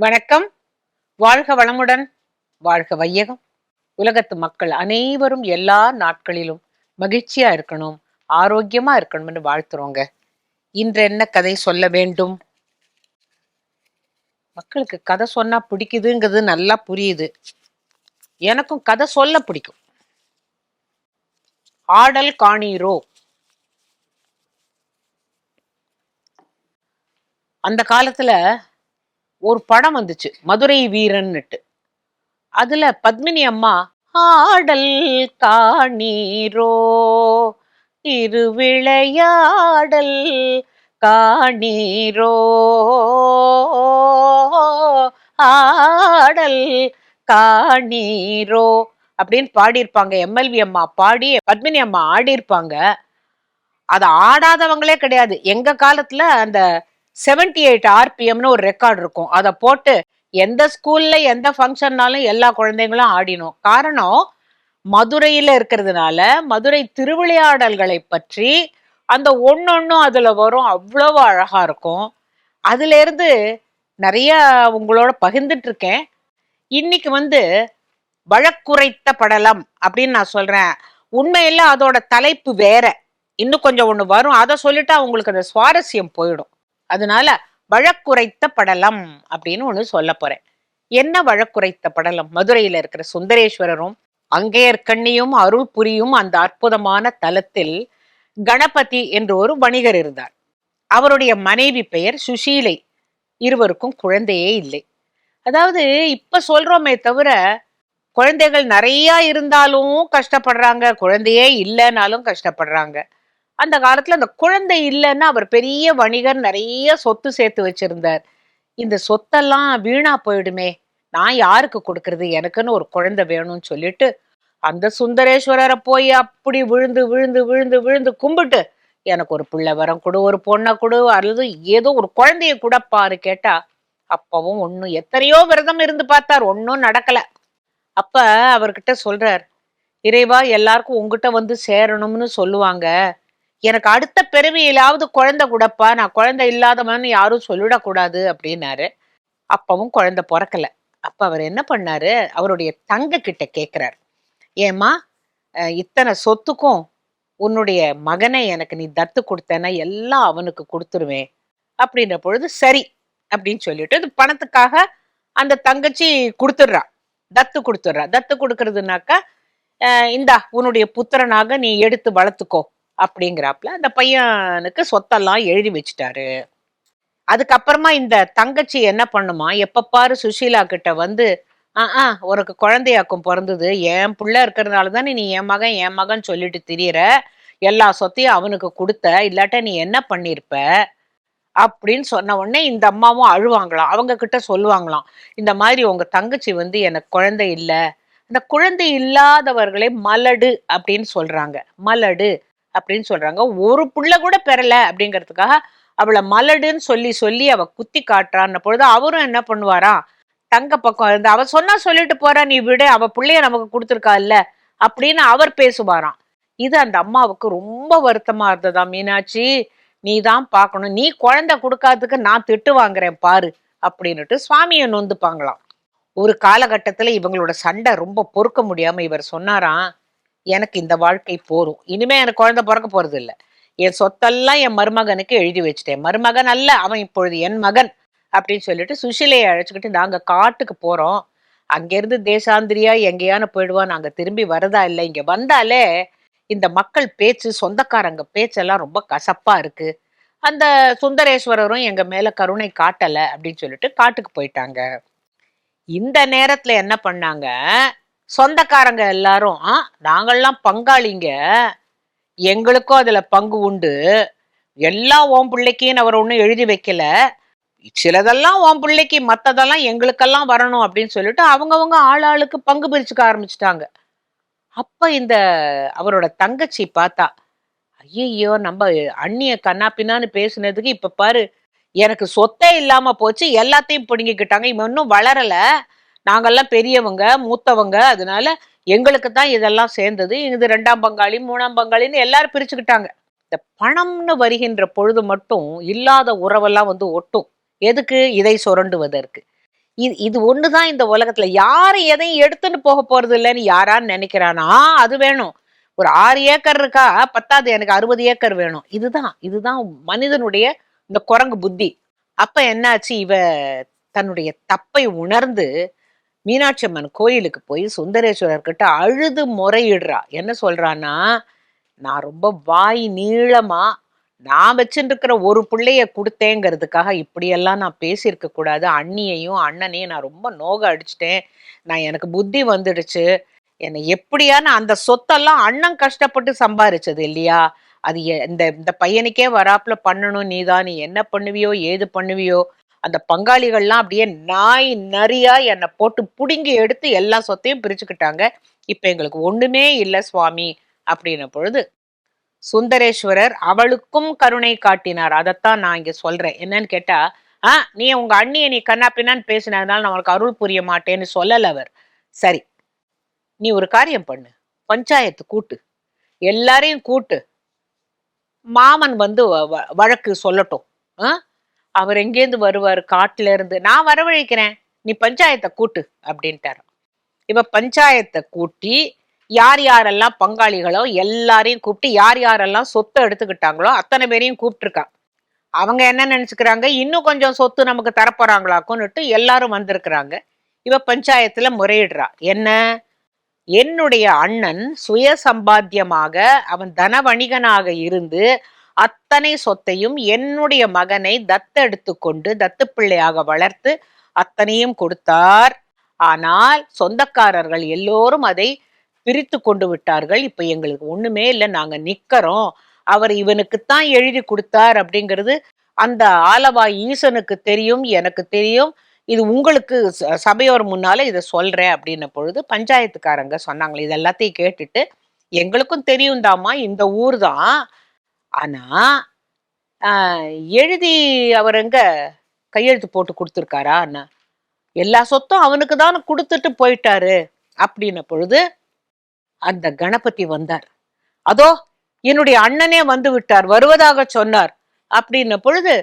வணக்கம். வாழ்க வளமுடன் வாழ்க வையகம். உலகத்து மக்கள் அனைவரும் எல்லா நாட்களிலும் மகிழ்ச்சியா இருக்கணும் ஆரோக்கியமா இருக்கணும்னு வாழ்த்துறோங்க. இன்று என்ன கதை சொல்ல வேண்டும்? மக்களுக்கு கதை சொன்னா பிடிக்குதுங்கிறது நல்லா புரியுது. எனக்கும் கதை சொல்ல பிடிக்கும். ஆடல் காணீரோ அந்த காலத்துல ஒரு படம் வந்துச்சு மதுரை வீரன்னுட்டு. அதுல பத்மினி அம்மா ஆடல் காணீரோ திருவிளையாடல் காணீரோ ஆடல் காணீரோ அப்படின்னு பாடியிருப்பாங்க. எம்எல்வி அம்மா பாடி பத்மினி அம்மா ஆடியிருப்பாங்க. அதை ஆடாதவங்களே கிடையாது. எங்க காலத்துல அந்த செவன்டி எயிட் ஆர்பிஎம்னு ஒரு ரெக்கார்ட் இருக்கும். அதை போட்டு எந்த ஸ்கூல்ல எந்த ஃபங்க்ஷன்னாலும் எல்லா குழந்தைங்களும் ஆடினோம். காரணம் மதுரையில இருக்கிறதுனால மதுரை திருவிளையாடல்களை பற்றி அந்த ஒன்னொன்னும் அதுல வரும். அவ்வளவு அழகா இருக்கும். அதுல இருந்து நிறைய உங்களோட பகிர்ந்துட்டு இருக்கேன் இன்னைக்கு வந்து வழக்குரைத்த படலம் அப்படின்னு நான் சொல்றேன். உண்மையில அதோட தலைப்பு வேற. இன்னும் கொஞ்சம் ஒன்று வரும். அதை சொல்லிட்டா உங்களுக்கு அந்த சுவாரஸ்யம் போயிடும். அதனால வழக்குரைத்த படலம் அப்படின்னு ஒன்று சொல்ல போறேன். என்ன வழக்குரைத்த படலம்? மதுரையில இருக்கிற சுந்தரேஸ்வரரும் அங்கேயர்கண்ணியும் அருள் புரியும் அந்த அற்புதமான தலத்தில் கணபதி என்று ஒரு வணிகர் இருந்தார். அவருடைய மனைவி பெயர் சுஷீலை. இருவருக்கும் குழந்தையே இல்லை. அதாவது இப்ப சொல்றோமே தவிர குழந்தைகள் நிறைய இருந்தாலும் கஷ்டப்படுறாங்க குழந்தையே இல்லைனாலும் கஷ்டப்படுறாங்க. அந்த காலத்துல அந்த குழந்தை இல்லைன்னா அவர் பெரிய வணிகர் நிறைய சொத்து சேர்த்து வச்சிருந்தார். இந்த சொத்தெல்லாம் வீணா போயிடுமே. நான் யாருக்கு கொடுக்கறது? எனக்குன்னு ஒரு குழந்தை வேணும்னு சொல்லிட்டு அந்த சுந்தரேஸ்வரரை போய் அப்படி விழுந்து விழுந்து விழுந்து விழுந்து கும்பிட்டு எனக்கு ஒரு பிள்ளை வரம் கொடு ஒரு பொண்ணை கொடு அல்லது ஏதோ ஒரு குழந்தைய கூட பாரு கேட்டா அப்பவும் ஒன்னும் எத்தனையோ விரதம் இருந்து பார்த்தார் ஒன்னும் நடக்கல. அப்ப அவர்கிட்ட சொல்றார் இறைவா எல்லாருக்கும் உங்ககிட்ட வந்து சேரணும்னு சொல்லுவாங்க. எனக்கு அடுத்த பிறவியிலாவது குழந்தை கூடப்பா நான் குழந்தை இல்லாதவன்னு யாரும் சொல்லிடக்கூடாது அப்படின்னாரு. அப்பவும் குழந்தை பிறக்கல. அப்ப அவர் என்ன பண்ணாரு? அவருடைய தங்க கிட்ட கேட்கிறார் ஏமா இத்தனை சொத்துக்கும் உன்னுடைய மகனை எனக்கு நீ தத்து கொடுத்தேன்னா எல்லாம் அவனுக்கு கொடுத்துருவேன் அப்படின்ற பொழுது சரி அப்படின்னு சொல்லிட்டு இது பணத்துக்காக அந்த தங்கச்சி கொடுத்துட்றா. தத்து கொடுத்துட்றா. தத்து கொடுக்கறதுனாக்கா இந்தா உன்னுடைய புத்திரனாக நீ எடுத்து வளர்த்துக்கோ. அப்படிங்கிறாப்புல அந்த பையனுக்கு சொத்தெல்லாம் எழுதி வச்சுட்டாரு. அதுக்கப்புறமா இந்த தங்கச்சி என்ன பண்ணுமா? எப்பப்பாரு பாரு சுஷீலா கிட்ட வந்து ஆ ஆ உனக்கு குழந்தையாக்கும் பிறந்தது. என் பிள்ளை இருக்கிறதுனால தானே நீ என் மகன் என் மகன் சொல்லிட்டு திரியற. எல்லா சொத்தையும் அவனுக்கு கொடுத்த. இல்லாட்ட நீ என்ன பண்ணியிருப்ப அப்படின்னு சொன்ன உடனே இந்த அம்மாவும் அழுவாங்களாம். அவங்க கிட்ட சொல்லுவாங்களாம் இந்த மாதிரி உங்க தங்கச்சி வந்து எனக்கு குழந்தை இல்லை. அந்த குழந்தை இல்லாதவர்களே மலடு அப்படின்னு சொல்றாங்க. மலடு. அப்படின்னு சொல்றாங்க. ஒரு புள்ள கூட பெறல அப்படிங்கிறதுக்காக அவளை மலடுன்னு சொல்லி சொல்லி அவ குத்தி காட்டுறான்னு பொழுது அவரும் என்ன பண்ணுவாராம் தங்க பக்கம் இருந்து அவ சொன்னா சொல்லிட்டு போறா நீ விடு அவ பிள்ளைய நமக்கு கொடுத்துருக்கா இல்ல அப்படின்னு அவர் பேசுவாராம். இது அந்த அம்மாவுக்கு ரொம்ப வருத்தமா இருந்ததா மீனாட்சி? நீ தான் பார்க்கணும் நீ குழந்தை கொடுக்காததுக்கு நான் திட்டு வாங்குறேன் பாரு அப்படின்னுட்டு சுவாமியை நொந்துப்பாங்களாம் ஒரு காலகட்டத்துல இவங்களோட சண்டை ரொம்ப பொறுக்க முடியாம இவர் சொன்னாராம். எனக்கு இந்த வாழ்க்கை போதும். இனிமே எனக்கு குழந்தை பிறக்க போறது இல்ல. என் சொத்தெல்லாம் என் மருமகனுக்கு எழுதி வச்சுட்டேன். மருமகன் அல்ல அவன் இப்பொழுது என் மகன் அப்படின்னு சொல்லிட்டு சுஷிலையை அழைச்சிக்கிட்டு நாங்க காட்டுக்கு போறோம். அங்கிருந்து தேசாந்திரியா எங்கேயான போயிடுவா நாங்க திரும்பி வரதா இல்லை. இங்க வந்தாலே இந்த மக்கள் பேச்சு சொந்தக்காரங்க பேச்செல்லாம் ரொம்ப கசப்பா இருக்கு. அந்த சுந்தரேஸ்வரரும் எங்க மேல கருணை காட்டல அப்படின்னு சொல்லிட்டு காட்டுக்கு போயிட்டாங்க. இந்த நேரத்துல என்ன பண்ணாங்க? சொந்தக்காரங்க எல்லாரும் நாங்கள்லாம் பங்காளிங்க. எங்களுக்கும் அதுல பங்கு உண்டு. எல்லாம் ஓம் பிள்ளைக்குன்னு அவர் ஒன்றும் எழுதி வைக்கல. சிலதெல்லாம் ஓம் பிள்ளைக்கு மற்றதெல்லாம் எங்களுக்கெல்லாம் வரணும் அப்படின்னு சொல்லிட்டு அவங்கவுங்க ஆள் ஆளுக்கு பங்கு பிரிச்சுக்க ஆரம்பிச்சிட்டாங்க. அப்ப இந்த அவரோட தங்கச்சி பார்த்தா ஐயையோ நம்ம அண்ணிய கண்ணாப்பின்னான்னு பேசுனதுக்கு இப்ப பாரு எனக்கு சொத்தே இல்லாம போச்சு எல்லாத்தையும் பிடுங்கிக்கிட்டாங்க. இவன் இன்னும் வளரல. நாங்கள்லாம் பெரியவங்க மூத்தவங்க அதனால எங்களுக்கு தான் இதெல்லாம் சேர்ந்தது. இது ரெண்டாம் பங்காளி மூணாம் பங்காளின்னு எல்லாரும் பிரிச்சுக்கிட்டாங்க. இந்த பணம்னு வருகின்ற பொழுது மட்டும் இல்லாத உறவெல்லாம் வந்து ஒட்டும். எதுக்கு? இதை சுரண்டுவதற்கு. இது இது ஒன்று தான் இந்த உலகத்தில். யார் எதையும் எடுத்துன்னு போக போகிறது இல்லைன்னு யாரான்னு நினைக்கிறானா? அது வேணும். ஒரு ஆறு ஏக்கர் இருக்கா? பத்தாது எனக்கு அறுபது ஏக்கர் வேணும். இதுதான் இதுதான் மனிதனுடைய இந்த குரங்கு புத்தி. அப்போ என்னாச்சு? இவ தன்னுடைய தப்பை உணர்ந்து மீனாட்சி அம்மன் கோயிலுக்கு போய் சுந்தரேஸ்வரர் கிட்ட அழுது முறையிடுறா. என்ன சொல்றான்னா நான் ரொம்ப வாய் நீளமா நான் வச்சுருக்கிற ஒரு பிள்ளைய கொடுத்தேங்கிறதுக்காக இப்படியெல்லாம் நான் பேசியிருக்க கூடாது. அண்ணியையும் அண்ணனையும் நான் ரொம்ப நோக அடிச்சிட்டேன். நான் எனக்கு புத்தி வந்துடுச்சு. என்னை எப்படியான அந்த சொத்தெல்லாம் அண்ணன் கஷ்டப்பட்டு சம்பாரிச்சது இல்லையா? அது எ- இந்த இந்த பையனுக்கே வராப்புல பண்ணணும். நீ தான் நீ என்ன பண்ணுவியோ ஏது பண்ணுவியோ அந்த பங்காளிகள்லாம் அப்படியே நாய் நரியா என்னை போட்டு புடுங்கி எடுத்து எல்லா சொத்தையும் பிரிச்சுக்கிட்டாங்க. இப்ப எங்களுக்கு ஒண்ணுமே இல்லை சுவாமி அப்படின்ன பொழுது சுந்தரேஸ்வரர் அவளுக்கும் கருணை காட்டினார். அதைத்தான் நான் இங்க சொல்றேன். என்னன்னு கேட்டா ஆ நீ உங்க அண்ணியை நீ கண்ணா பின்னான்னு பேசினதுனால நான் அருள் புரிய மாட்டேன்னு சொல்லல அவர். சரி நீ ஒரு காரியம் பண்ணு. பஞ்சாயத்து கூட்டு. எல்லாரையும் கூட்டு. மாமன் வந்து வ- வ- வழக்கு சொல்லட்டும். ஆ? அவர் எங்கேருந்து வருவார்? காட்டுல இருந்து நான் வரவழைக்கிறேன். நீ பஞ்சாயத்தை கூட்டு அப்படின்ட்டாரு. இப்ப பஞ்சாயத்தை கூட்டி யார் யாரெல்லாம் பங்காளிகளோ எல்லாரையும் கூப்பிட்டு யார் யாரெல்லாம் சொத்தை எடுத்துக்கிட்டாங்களோ அத்தனை பேரையும் கூப்பிட்டுருக்கான் அவங்க என்ன நினச்சிக்கிறாங்க? இன்னும் கொஞ்சம் சொத்து நமக்கு தரப்போறாங்களாக்குன்னுட்டு எல்லாரும் வந்திருக்கிறாங்க. இவ பஞ்சாயத்துல முறையிடுறா. என்ன? என்னுடைய அண்ணன் சுய சம்பாத்தியமாக அவன் தன வணிகனாக இருந்து அத்தனை சொத்தையும் என்னுடைய மகனை தத்தெடுத்து கொண்டு தத்து பிள்ளையாக வளர்த்து அத்தனையும் கொடுத்தார். ஆனால் சொந்தக்காரர்கள் எல்லோரும் அதை பிரித்து கொண்டு விட்டார்கள். இப்ப எங்களுக்கு ஒண்ணுமே இல்லை நாங்க நிக்கிறோம். அவர் இவனுக்குத்தான் எழுதி கொடுத்தார் அப்படிங்கிறது அந்த ஆலவா ஈசனுக்கு தெரியும் எனக்கு தெரியும். இது உங்களுக்கு ச- சபையோர் முன்னால இதை சொல்றேன் அப்படின்ன பொழுது பஞ்சாயத்துக்காரங்க சொன்னாங்களே இது எல்லாத்தையும் கேட்டுட்டு எங்களுக்கும் தெரியும் தாமா இந்த ஊர் தான் ஆனா எழுதி அவர் எங்க கையெழுத்து போட்டு கொடுத்துருக்காரா அண்ணா? எல்லா சொத்தும் அவனுக்கு தான் கொடுத்துட்டு போயிட்டாரு அப்படின்ன பொழுது அந்த கணபதி வந்தார். அதோ என்னுடைய அண்ணனே வந்து விட்டார் வருவதாக சொன்னார் அப்படின்ன பொழுது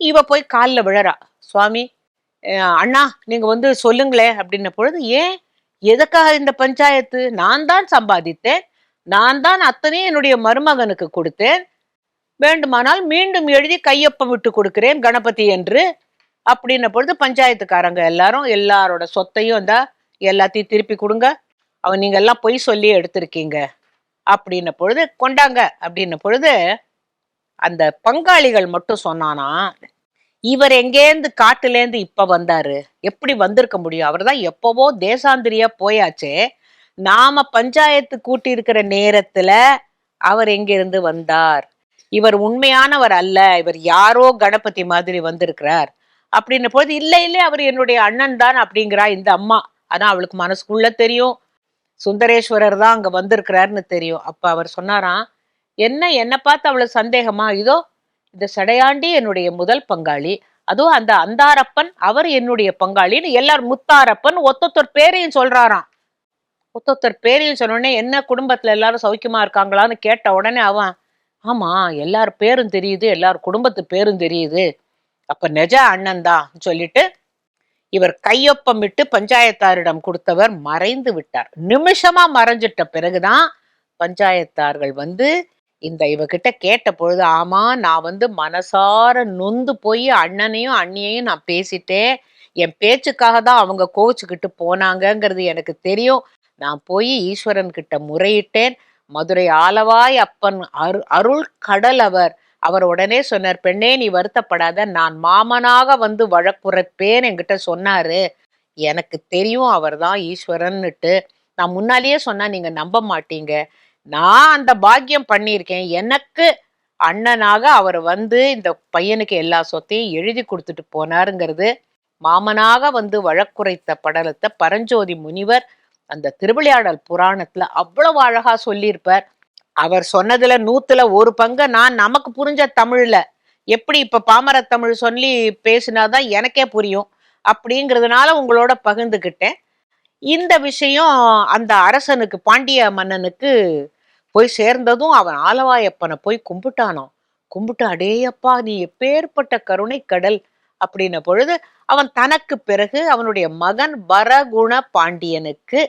இவ போய் காலில் விழறா. சுவாமி அண்ணா நீங்க வந்து சொல்லுங்களேன் அப்படின்ன பொழுது ஏன்? எதுக்காக இந்த பஞ்சாயத்து? நான் தான் சம்பாதித்தேன். நான் தான் அத்தனையும் என்னுடைய மருமகனுக்கு கொடுத்தேன். வேண்டுமானால் மீண்டும் எழுதி கையொப்பம் விட்டு கொடுக்கிறேன் கணபதி என்று. அப்படின்ன பொழுது பஞ்சாயத்துக்காரங்க எல்லாரும் எல்லாரோட சொத்தையும் இந்த எல்லாத்தையும் திருப்பி கொடுங்க. அவன் நீங்க எல்லாம் பொய் சொல்லி எடுத்திருக்கீங்க. அப்படின்ன பொழுது கொண்டாங்க. அப்படின்ன பொழுது அந்த பங்காளிகள் மட்டும் சொன்னானா இவர் எங்கேருந்து காட்டுலேருந்து இப்ப வந்தாரு? எப்படி வந்திருக்க முடியும்? அவர்தான் எப்பவோ தேசாந்திரியா போயாச்சே. நாம பஞ்சாயத்து கூட்டியிருக்கிற நேரத்தில் நேரத்துல அவர் எங்கிருந்து வந்தார்? இவர் உண்மையானவர் அல்ல இவர் யாரோ கணபதி மாதிரி வந்திருக்கிறார். அப்படின்ன பொழுது இல்லை இல்லை அவர் என்னுடைய அண்ணன் தான் அப்படிங்கிறா இந்த அம்மா. ஆனா அவளுக்கு மனசுக்குள்ள தெரியும். சுந்தரேஸ்வரர் தான் அங்க வந்திருக்கிறாருன்னு தெரியும். அப்ப அவர் சொன்னாராம் என்ன என்னை பார்த்து அவளுக்கு சந்தேகமா? இதோ இந்த சடையாண்டி என்னுடைய முதல் பங்காளி. அதுவும் அந்த அந்தாரப்பன் அவர் என்னுடைய பங்காளின்னு எல்லாரும் முத்தாரப்பன் ஒத்தொத்தர் பேரையும் சொல்றாராம். ஒத்தொத்தர் பேரையும் சொன்ன உடனே என்ன குடும்பத்துல எல்லாரும் சௌக்கியமா இருக்காங்களான்னு கேட்ட உடனே அவன் ஆமா எல்லார் பேரும் தெரியுது எல்லார் குடும்பத்து பேரும் தெரியுது. அப்ப நெஜ அண்ணன் தான் சொல்லிட்டு இவர் கையொப்பமிட்டு பஞ்சாயத்தாரிடம் கொடுத்தவர் மறைந்து விட்டார். நிமிஷமா மறைஞ்சிட்ட பிறகுதான் பஞ்சாயத்தார்கள் வந்து இந்த இவகிட்ட கேட்ட பொழுது ஆமா நான் வந்து மனசார நொந்து போய் அண்ணனையும் அண்ணியையும் நான் பேசிட்டேன். என் பேச்சுக்காக தான் அவங்க கோவிச்சுக்கிட்டு போனாங்கங்கிறது எனக்கு தெரியும். நான் போய் ஈஸ்வரன் கிட்ட முறையிட்டேன். மதுரை ஆலவாய் அப்பன் அரு அருள் கடல் அவர் அவர் உடனே சொன்னார் பெண்ணே நீ வருத்தப்படாத நான் மாமனாக வந்து வழக்குரைப்பேன் என்கிட்ட சொன்னாரு. எனக்கு தெரியும் அவர் தான் ஈஸ்வரன்னுட்டு. நான் முன்னாலேயே சொன்னா நீங்க நம்ப மாட்டீங்க. நான் அந்த பாக்கியம் பண்ணியிருக்கேன். எனக்கு அண்ணனாக அவர் வந்து இந்த பையனுக்கு எல்லா சொத்தையும் எழுதி கொடுத்துட்டு போனாருங்கிறது. மாமனாக வந்து வழக்குரைத்த படலத்தை பரஞ்சோதி முனிவர் அந்த திருவிளையாடல் புராணத்துல அவ்வளவு அழகா சொல்லியிருப்பார். அவர் சொன்னதுல நூத்துல ஒரு பங்கு நான் நமக்கு புரிஞ்ச தமிழ்ல. எப்படி இப்ப பாமர தமிழ் சொல்லி பேசினாதான் எனக்கே புரியும் அப்படிங்கிறதுனால உங்களோட பகிர்ந்துக்கிட்டேன் இந்த விஷயம் அந்த அரசனுக்கு பாண்டிய மன்னனுக்கு போய் சேர்ந்ததும் அவன் ஆலவாயப்பனை போய் கும்பிட்டானோ கும்பிட்டு அடேயப்பா நீ எப்பேற்பட்ட கருணை கடல் அப்படின்ன பொழுது அவன் தனக்கு பிறகு அவனுடைய மகன் வரகுண பாண்டியனுக்கு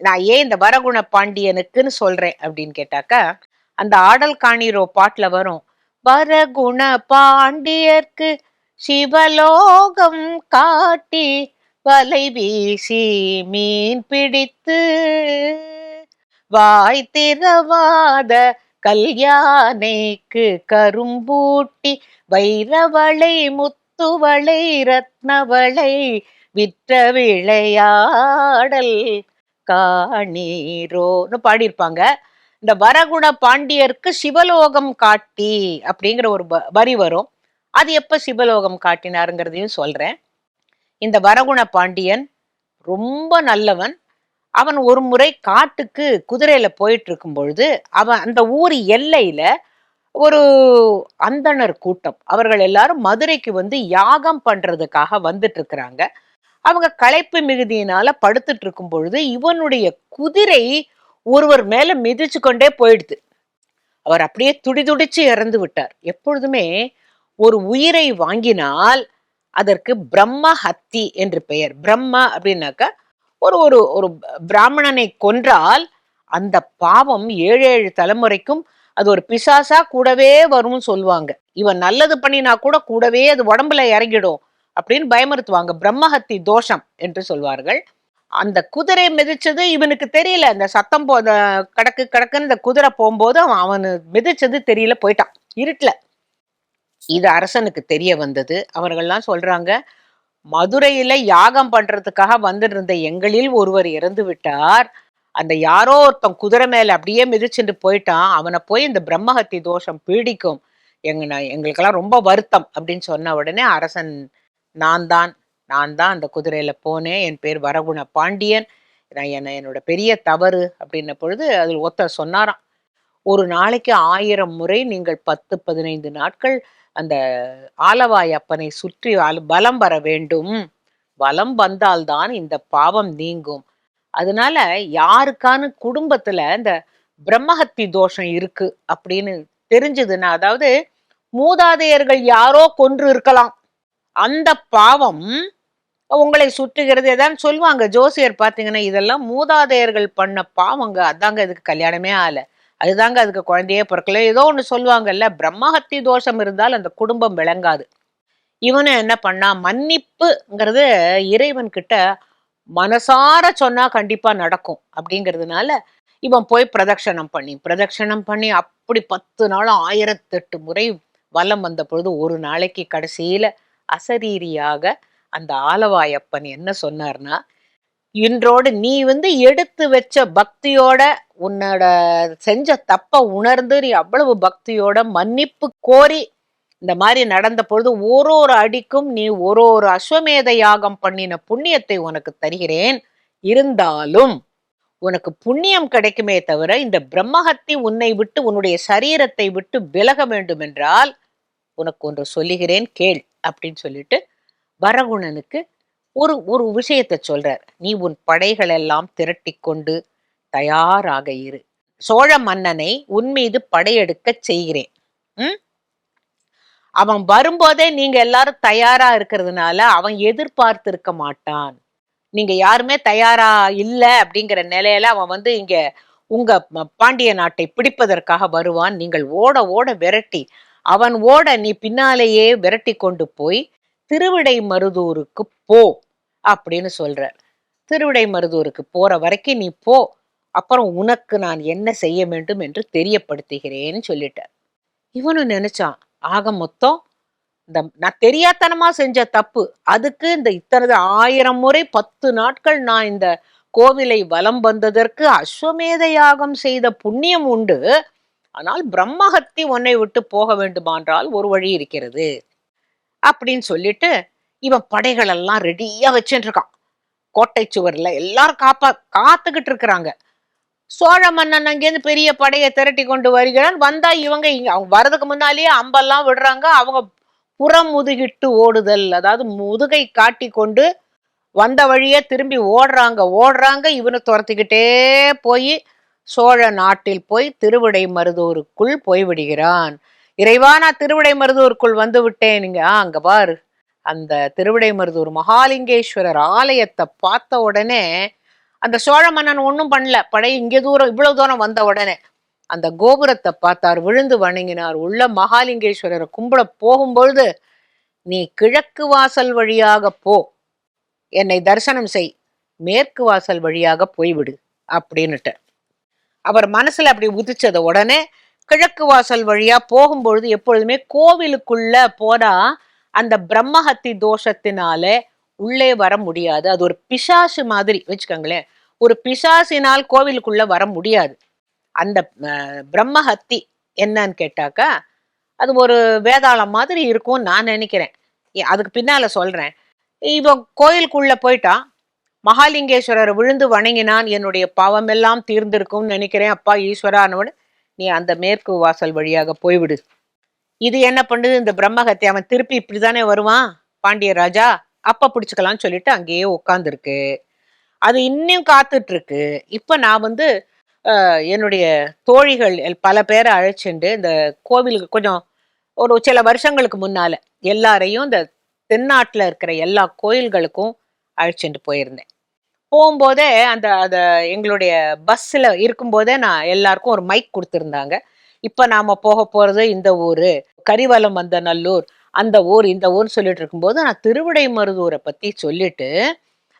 நான் ஏன் இந்த வரகுண பாண்டியனுக்குன்னு சொல்றேன் அப்படின்னு கேட்டாக்கா அந்த ஆடல் காணீரோ பாட்டுல வரும் வரகுண பாண்டியர்க்கு சிவலோகம் காட்டி வலை வீசி மீன் பிடித்து வாய் திறவாத கல்யாணைக்கு கரும்பூட்டி வைரவளை முத்துவளை ரத்னவளை விற்ற விளையாடல் காணீரோன்னு பாடியிருப்பாங்க. இந்த வரகுண பாண்டியருக்கு சிவலோகம் காட்டி அப்படிங்கிற ஒரு வ- வரி வரும். அது எப்ப சிவலோகம் காட்டினாருங்கிறதையும் சொல்றேன். இந்த வரகுண பாண்டியன் ரொம்ப நல்லவன். அவன் ஒரு முறை காட்டுக்கு குதிரையில போயிட்டு இருக்கும் பொழுது அவன் அந்த ஊர் எல்லையில ஒரு அந்தணர் கூட்டம். அவர்கள் எல்லாரும் மதுரைக்கு வந்து யாகம் பண்றதுக்காக வந்துட்டு இருக்கிறாங்க அவங்க களைப்பு மிகுதியினால படுத்துட்டு இருக்கும் பொழுது இவனுடைய குதிரை ஒருவர் மேல மிதிச்சு கொண்டே போயிடுது. அவர் அப்படியே துடிதுடிச்சு இறந்து விட்டார். எப்பொழுதுமே ஒரு உயிரை வாங்கினால் அதற்கு பிரம்ம ஹத்தி என்று பெயர். பிரம்மா அப்படின்னாக்கா ஒரு ஒரு ஒரு பிராமணனை கொன்றால் அந்த பாவம் ஏழு ஏழு தலைமுறைக்கும் அது ஒரு பிசாசா கூடவே வரும்னு சொல்லுவாங்க. இவன் நல்லது பண்ணினா கூட கூடவே அது உடம்புல இறங்கிடும் அப்படின்னு பயமுறுத்துவாங்க. பிரம்மஹத்தி தோஷம் என்று சொல்வார்கள். அந்த குதிரை மிதிச்சது இவனுக்கு தெரியல. அந்த சத்தம் போ கடக்கு கடக்குன்னு இந்த குதிரை போகும்போது அவன் அவனு மிதிச்சது தெரியல போயிட்டான். இருட்டில். இது அரசனுக்கு தெரிய வந்தது. அவர்கள்லாம் சொல்றாங்க மதுரையில யாகம் பண்றதுக்காக வந்துட்டு இருந்த எங்களில் ஒருவர் இறந்து விட்டார் அந்த யாரோ ஒருத்தன் குதிரை மேல அப்படியே மிதிச்சுட்டு போயிட்டான். அவனை போய் இந்த பிரம்மஹத்தி தோஷம் பீடிக்கும். எங்க நான் எங்களுக்கெல்லாம் ரொம்ப வருத்தம் அப்படின்னு சொன்ன உடனே அரசன் நான் தான் நான் தான் அந்த குதிரையில போனேன். என் பேர் வரகுண பாண்டியன். நான் என்ன என்னோட பெரிய தவறு அப்படின்ன பொழுது அதில் ஒருத்தர் சொன்னாராம். ஒரு நாளைக்கு ஆயிரம் முறை நீங்கள் பத்து பதினைந்து நாட்கள் அந்த ஆலவாய் அப்பனை சுற்றி பலம் வர வேண்டும். பலம் வந்தால்தான் இந்த பாவம் நீங்கும். அதனால யாருக்கான குடும்பத்துல இந்த பிரம்மஹத்தி தோஷம் இருக்கு அப்படின்னு தெரிஞ்சதுன்னா அதாவது மூதாதையர்கள் யாரோ கொன்று இருக்கலாம். அந்த பாவம் உங்களை சுற்றுகிறது தான் சொல்லுவாங்க. ஜோசியர் பார்த்தீங்கன்னா இதெல்லாம் மூதாதையர்கள் பண்ண பாவங்க. அதாங்க இதுக்கு கல்யாணமே ஆகல. அதுதாங்க அதுக்கு குழந்தையே பிறக்கல. ஏதோ ஒன்று சொல்லுவாங்கல்ல பிரம்மஹத்தி தோஷம் இருந்தால் அந்த குடும்பம் விளங்காது. இவனும் என்ன பண்ணா மன்னிப்புங்கிறது இறைவன் கிட்ட மனசார சொன்னா கண்டிப்பா நடக்கும் அப்படிங்கிறதுனால இவன் போய் பிரதட்சணம் பண்ணி பிரதட்சணம் பண்ணி அப்படி பத்து நாள் ஆயிரத்தெட்டு முறை வலம் வந்த பொழுது ஒரு நாளைக்கு கடைசியில அசரீரியாக அந்த ஆலவாயப்பன் என்ன சொன்னார்னா இன்றோடு நீ வந்து எடுத்து வச்ச பக்தியோட உன்னோட செஞ்ச தப்ப உணர்ந்து நீ அவ்வளவு பக்தியோட மன்னிப்பு கோரி இந்த மாதிரி நடந்த பொழுது ஒரு ஒரு அடிக்கும் நீ ஒரு ஒரு அஸ்வமேத யாகம் பண்ணின புண்ணியத்தை உனக்கு தருகிறேன். இருந்தாலும் உனக்கு புண்ணியம் கிடைக்குமே தவிர இந்த பிரம்மஹத்தி உன்னை விட்டு உன்னுடைய சரீரத்தை விட்டு விலக வேண்டும் என்றால் உனக்கு ஒன்று சொல்லுகிறேன் கேள் அப்படின்னு சொல்லிட்டு வரகுணனுக்கு ஒரு ஒரு விஷயத்தை சொல்றார். நீ உன் படைகள் எல்லாம் திரட்டி கொண்டு தயாராக இரு. சோழ மன்னனை உன் மீது படையெடுக்கச் செய்கிறேன். ம்? அவன் வரும்போதே நீங்க எல்லாரும் தயாரா இருக்கிறதுனால அவன் எதிர்பார்த்து இருக்க மாட்டான். நீங்க யாருமே தயாரா இல்லை அப்படிங்கிற நிலையில அவன் வந்து இங்க உங்க பாண்டிய நாட்டை பிடிப்பதற்காக வருவான். நீங்கள் ஓட ஓட விரட்டி அவன் ஓட நீ பின்னாலேயே விரட்டி கொண்டு போய் திருவிடை மருதூருக்கு போ அப்படின்னு சொல்றார். திருவிடை மருதூருக்கு போற வரைக்கும் நீ போ அப்புறம் உனக்கு நான் என்ன செய்ய வேண்டும் என்று தெரியப்படுத்துகிறேன்னு சொல்லிட்டார். இவனும் நினைச்சான் ஆக மொத்தம் இந்த நான் தெரியாத்தனமா செஞ்ச தப்பு. அதுக்கு இந்த இத்தனை ஆயிரம் முறை பத்து நாட்கள் நான் இந்த கோவிலை வலம் வந்ததற்கு அஸ்வமேத யாகம் செய்த புண்ணியம் உண்டு. ஆனால் பிரம்மஹத்தி உன்னை விட்டு போக வேண்டுமானால் ஒரு வழி இருக்கிறது. அப்படின்னு சொல்லிட்டு இவன் படைகள் எல்லாம் ரெடியா வச்சுட்டு இருக்கான். கோட்டை சுவர்ல எல்லாரும் காப்பா காத்துக்கிட்டு இருக்கிறாங்க. சோழ மன்னன் அங்கேருந்து பெரிய படையை திரட்டி கொண்டு வருகிறான். வந்தா இவங்க இங்க அவங்க வர்றதுக்கு முன்னாலேயே அம்பெல்லாம் விடுறாங்க. அவங்க புறம் முதுகிட்டு ஓடுதல். அதாவது முதுகை காட்டி கொண்டு வந்த வழியே திரும்பி ஓடுறாங்க. ஓடுறாங்க. இவனை துரத்திக்கிட்டே போய் சோழ நாட்டில் போய் திருவிடை மருதூருக்குள் போய் விடுகிறான் இறைவா நான் திருவிடை மருதூருக்குள் வந்து விட்டேன். நீங்க ஆ, அங்க பாரு. அந்த திருவிடைமருதூர் மகாலிங்கேஸ்வரர் ஆலயத்தை பார்த்த உடனே அந்த சோழ மன்னன் ஒன்றும் பண்ணல. படை இங்கே தூரம் இவ்வளவு தூரம் வந்த உடனே அந்த கோபுரத்தை பார்த்தார் விழுந்து வணங்கினார். உள்ள மகாலிங்கேஸ்வரரை கும்பிட போகும்பொழுது நீ கிழக்கு வாசல் வழியாக போ. என்னை தரிசனம் செய். மேற்கு வாசல் வழியாக போய்விடு. அப்படின்னுட்டு. அவர் மனசுல அப்படி உதிச்சத. உடனே கிழக்கு வாசல் வழியா போகும்பொழுது எப்பொழுதுமே கோவிலுக்குள்ள போனா அந்த பிரம்மஹத்தி தோஷத்தினால உள்ளே வர முடியாது. அது ஒரு பிசாசு மாதிரி. வச்சுக்கோங்களேன். ஒரு பிசாசினால் கோவிலுக்குள்ள வர முடியாது. அந்த பிரம்மஹத்தி என்னன்னு கேட்டாக்கா அது ஒரு வேதாளம் மாதிரி இருக்கும் நான் நினைக்கிறேன். ஏ- அதுக்கு பின்னால சொல்றேன். இவன் கோயிலுக்குள்ள போயிட்டான் மகாலிங்கேஸ்வரர் விழுந்து வணங்கினான் என்னுடைய பாவம் எல்லாம் தீர்ந்திருக்கும்னு நினைக்கிறேன் அப்பா ஈஸ்வரானவன் நீ அந்த மேற்கு வாசல் வழியாக போய்விடு. இது என்ன பண்ணுது? இந்த பிரம்மஹத்தி அவன் திருப்பி இப்படிதானே வருவான்? பாண்டிய ராஜா அப்ப பிடிச்சுக்கலாம்னு சொல்லிட்டு அங்கேயே உட்காந்துருக்கு அது இன்னும் காத்துட்டு இருக்கு இப்ப நான் வந்து என்னுடைய தோழிகள் எல்- பல பேரை அழைச்சிண்டு இந்த கோவிலுக்கு கொஞ்சம் ஒரு சில வருஷங்களுக்கு முன்னால எல்லாரையும் இந்த தென்னாட்டில் இருக்கிற எல்லா கோயில்களுக்கும் அழைச்சிட்டு போயிருந்தேன். போகும்போதே அந்த அந்த எங்களுடைய பஸ்ஸில் இருக்கும்போதே நான் எல்லாருக்கும் ஒரு மைக் கொடுத்துருந்தாங்க. இப்போ நாம் போக போகிறது இந்த ஊர் கரிவலம் வந்த நல்லூர் அந்த ஊர் இந்த ஊர் சொல்லிட்டு இருக்கும்போது நான் திருவிடைமருதூரை பற்றி சொல்லிட்டு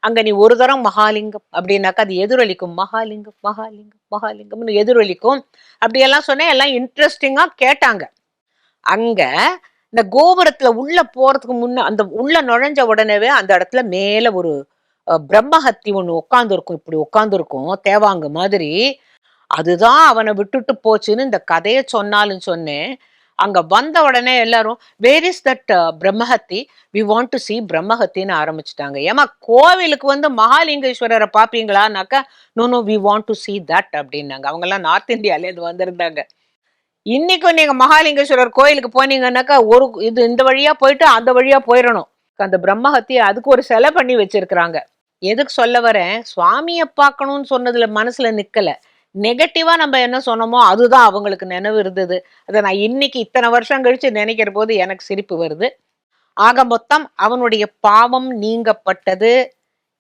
அங்க நீ ஒரு தரம் மகாலிங்கம் அப்படின்னாக்கா அது எதிரொலிக்கும். மகாலிங்கம் மகாலிங்கம் மகாலிங்கம்னு எதிரொலிக்கும். அப்படியெல்லாம் சொன்னேன் எல்லாம் இன்ட்ரெஸ்டிங்கா கேட்டாங்க. அங்க இந்த கோபுரத்துல உள்ள போறதுக்கு முன்ன அந்த உள்ள நுழைஞ்ச உடனேவே அந்த இடத்துல மேல ஒரு பிரம்மஹத்தி ஒன்று உட்காந்துருக்கும் இப்படி உட்காந்துருக்கும் தேவாங்க மாதிரி. அதுதான் அவனை விட்டுட்டு போச்சுன்னு இந்த கதையை சொன்னாலும் சொன்னேன். அங்க வந்த உடனே எல்லாரும் where is that Brahmahatti we want to see பிரம்மஹத்தின்னு ஆரம்பிச்சிட்டாங்க. ஏமா கோவிலுக்கு வந்து மகாலிங்கேஸ்வரரை பார்ப்பீங்களானாக்கா no no we want to see that அப்படின்னாங்க. அவங்க எல்லாம் நார்த் இந்தியாலேருந்து வந்திருந்தாங்க. இன்னைக்கும் நீங்க மகாலிங்கேஸ்வரர் கோயிலுக்கு போனீங்கன்னாக்கா ஒரு இது இந்த வழியா போயிட்டு அந்த வழியா போயிடணும் அந்த பிரம்மஹத்தி அதுக்கு ஒரு செலை பண்ணி வச்சிருக்கிறாங்க. எதுக்கு சொல்ல வரேன்? சுவாமியை பார்க்கணும்னு சொன்னதுல மனசுல நிக்கல. நெகட்டிவா நம்ம என்ன சொன்னோமோ அதுதான் அவங்களுக்கு நினைவு இருந்தது. அதை நான் இன்னைக்கு இத்தனை வருஷம் கழிச்சு நினைக்கிற போது எனக்கு சிரிப்பு வருது. ஆக மொத்தம் அவனுடைய பாவம் நீங்கப்பட்டது.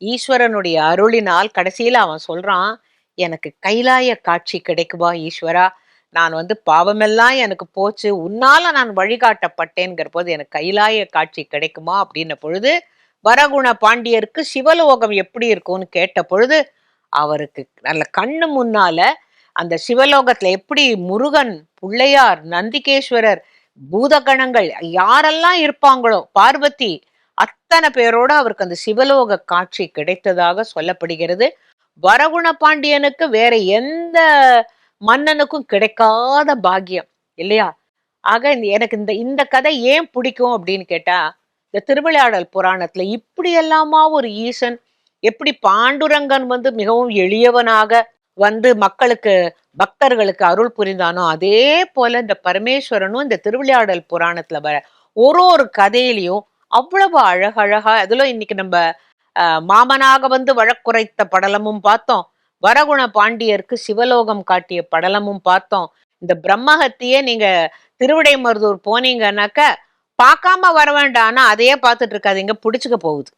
ஈஸ்வரனுடைய அருளினால் கடைசியில அவன் சொல்றான் எனக்கு கைலாய காட்சி கிடைக்குமா ஈஸ்வரா? நான் வந்து பாவமெல்லாம் எனக்கு போச்சு. உன்னால நான் வழிகாட்டப்பட்டேங்கிற போது எனக்கு கைலாய காட்சி கிடைக்குமா? அப்படின்ன பொழுது வரகுண பாண்டியருக்கு சிவலோகம் எப்படி இருக்கும்னு கேட்ட பொழுது அவருக்கு நல்ல கண்ணு முன்னால அந்த சிவலோகத்துல எப்படி முருகன் பிள்ளையார் நந்திகேஸ்வரர் பூதகணங்கள் யாரெல்லாம் இருப்பாங்களோ பார்வதி அத்தனை பேரோட அவருக்கு அந்த சிவலோக காட்சி கிடைத்ததாக சொல்லப்படுகிறது. வரகுண பாண்டியனுக்கு வேற எந்த மன்னனுக்கும் கிடைக்காத பாக்கியம் இல்லையா? ஆக இந்த- எனக்கு இந்த இந்த கதை ஏன் பிடிக்கும் அப்படின்னு கேட்டா இந்த திருவிளையாடல் புராணத்துல இப்படி எல்லாமா ஒரு ஈசன் எப்படி பாண்டுரங்கன் வந்து மிகவும் எளியவனாக வந்து மக்களுக்கு பக்தர்களுக்கு அருள் புரிந்தானோ அதே போல இந்த பரமேஸ்வரனும் இந்த திருவிளையாடல் புராணத்துல வர ஒரு ஒரு கதையிலையும் அவ்வளவு அழகழகா அதுல இன்னைக்கு நம்ம அஹ், மாமனாக வந்து வழக்குரைத்த படலமும் பார்த்தோம். வரகுண பாண்டியருக்கு சிவலோகம் காட்டிய படலமும் பார்த்தோம். இந்த பிரம்மஹத்தியே நீங்க திருவிடைமருதூர் போனீங்கன்னாக்க பார்க்காம வர வேண்டாம். ஆனா அதையே பார்த்துட்டு இருக்காதீங்க. பிடிச்சுக்க போகுது.